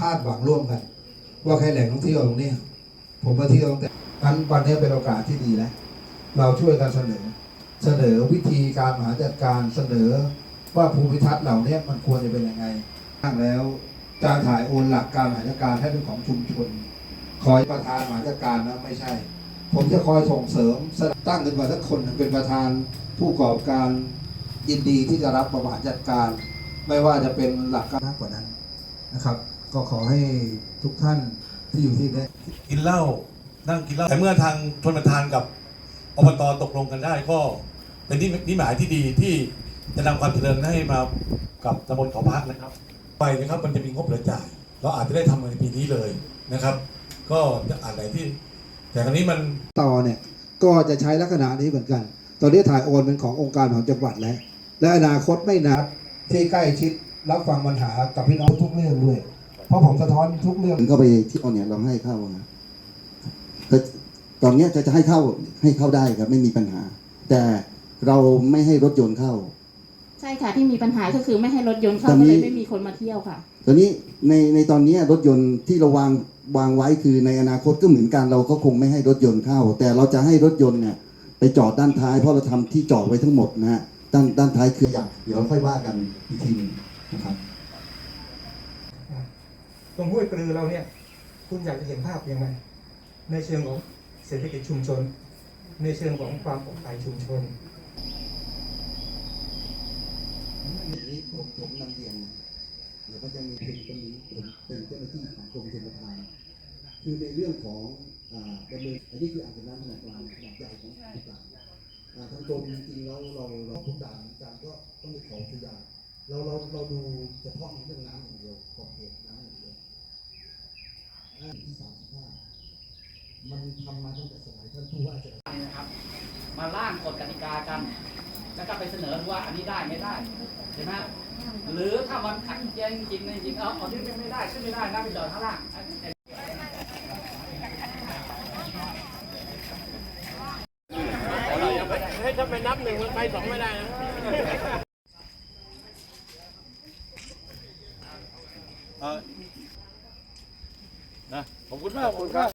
คาดหวังร่วมกัน ว่าใครแหล่งท่องเที่ยวตรงนี้ผมมาเที่ยวตั้งแต่นั้นวันนี้เป็นโอกาสที่ดีแล้วเราช่วยกันเสนอ เสนอวิธีการบริหารจัดการเสนอว่าภูมิทัศน์เหล่านี้มันควรจะเป็นยังไงตั้งแล้วการถ่ายโอนหลักการบริหารจัดการให้เป็นของชุมชน คอยประธานบริหารจัดการนะไม่ใช่ ผมจะคอยส่งเสริมสตั้งขึ้นมาสักคนเป็นประธานผู้ประกอบการยินดีที่จะรับบริหารจัดการ ไม่ว่าจะเป็นหลักการมากกว่านั้นนะครับ ก็ขอให้ทุกท่านที่อยู่ที่นี้กินเหล้านั่งกินเหล้าแต่เมื่อทางชนประธานกับอบตตกลงกันได้ก็เป็นที่นิหมายที่ดีที่จะนำความเจริญให้มากับตำบลเขาพักนะครับ ไปนะครับมันจะมีงบเหลือจ่าย เราอาจจะได้ทำในปีนี้เลยนะครับ ก็จะอาจไหนที่ แต่ครั้นี้มันต่อเนี่ยก็จะใช้ลักษณะนี้เหมือนกัน ตอนนี้ถ่ายโอนเป็นขององค์การของจังหวัดแล้ว และอนาคตไม่นานที่ใกล้ชิดรับฟังปัญหากับพี่น้องทุกเรื่องด้วย เพราะผมสะท้อนทุกเรื่องเข้าไปเที่ยวเนี่ยเราให้เข้านะก็ตอนเนี้ยจะจะให้เข้าให้เข้าได้ครับไม่มีปัญหา แต่เราไม่ให้รถยนต์เข้า ใช่ค่ะที่มีปัญหาก็คือไม่ให้รถยนต์เข้าตอนก็นี้เลยไม่มีคนมาเที่ยวค่ะตอนนี้ในในตอนเนี้ยรถยนต์ที่เราวางวางไว้คือในอนาคตก็เหมือนกันเราก็คงไม่ให้รถยนต์เข้า แต่เราจะให้รถยนต์เนี่ยไปจอดด้านท้ายเพราะเราทำที่จอดไว้ทั้งหมดนะฮะด้านด้านท้ายคืออย่างเดี๋ยวเราค่อยว่ากันอีกทีหนึงนะครับ ตรงห้วยปลือเราเนี่ย คุณอยากจะเห็นภาพยังไงในเชิงของเศรษฐกิจชุมชน ในเชิงของความปลอดภัยชุมชนนี้ผมผมนำเรียนเดี๋ยวก็จะมีเป็นคนนี้เป็นเจ้าหน้าที่ของกรมชลประทานคือในเรื่องของอ่าดำเนินอันนี้คืออ่างเก็บน้ำขนาดกลางขนาดใหญ่ของทุกด่านทางกรมจริงๆแล้วเราเราทุกด่านการก็ต้องมีของทุกอย่างเราเราเราดูเฉพาะในเรื่องน้ำอย่างเดียวขอบเขตน้ำอย่างเดียวอ่า ที่สามสิบห้ามันทำมาตั้งแต่สมัยท่านผู้ว่าจะนะครับ มาร่างกฎกติกากัน แล้วก็ไปเสนอว่าอันนี้ได้ไม่ได้ใช่ไหมหรือถ้ามันขัดแย้งจริงๆในจริงเอาเอาที่ไม่ได้ขึ้นไม่ได้นะไปจอดข้างล่าง นะขอบคุณมากขอบคุณครับ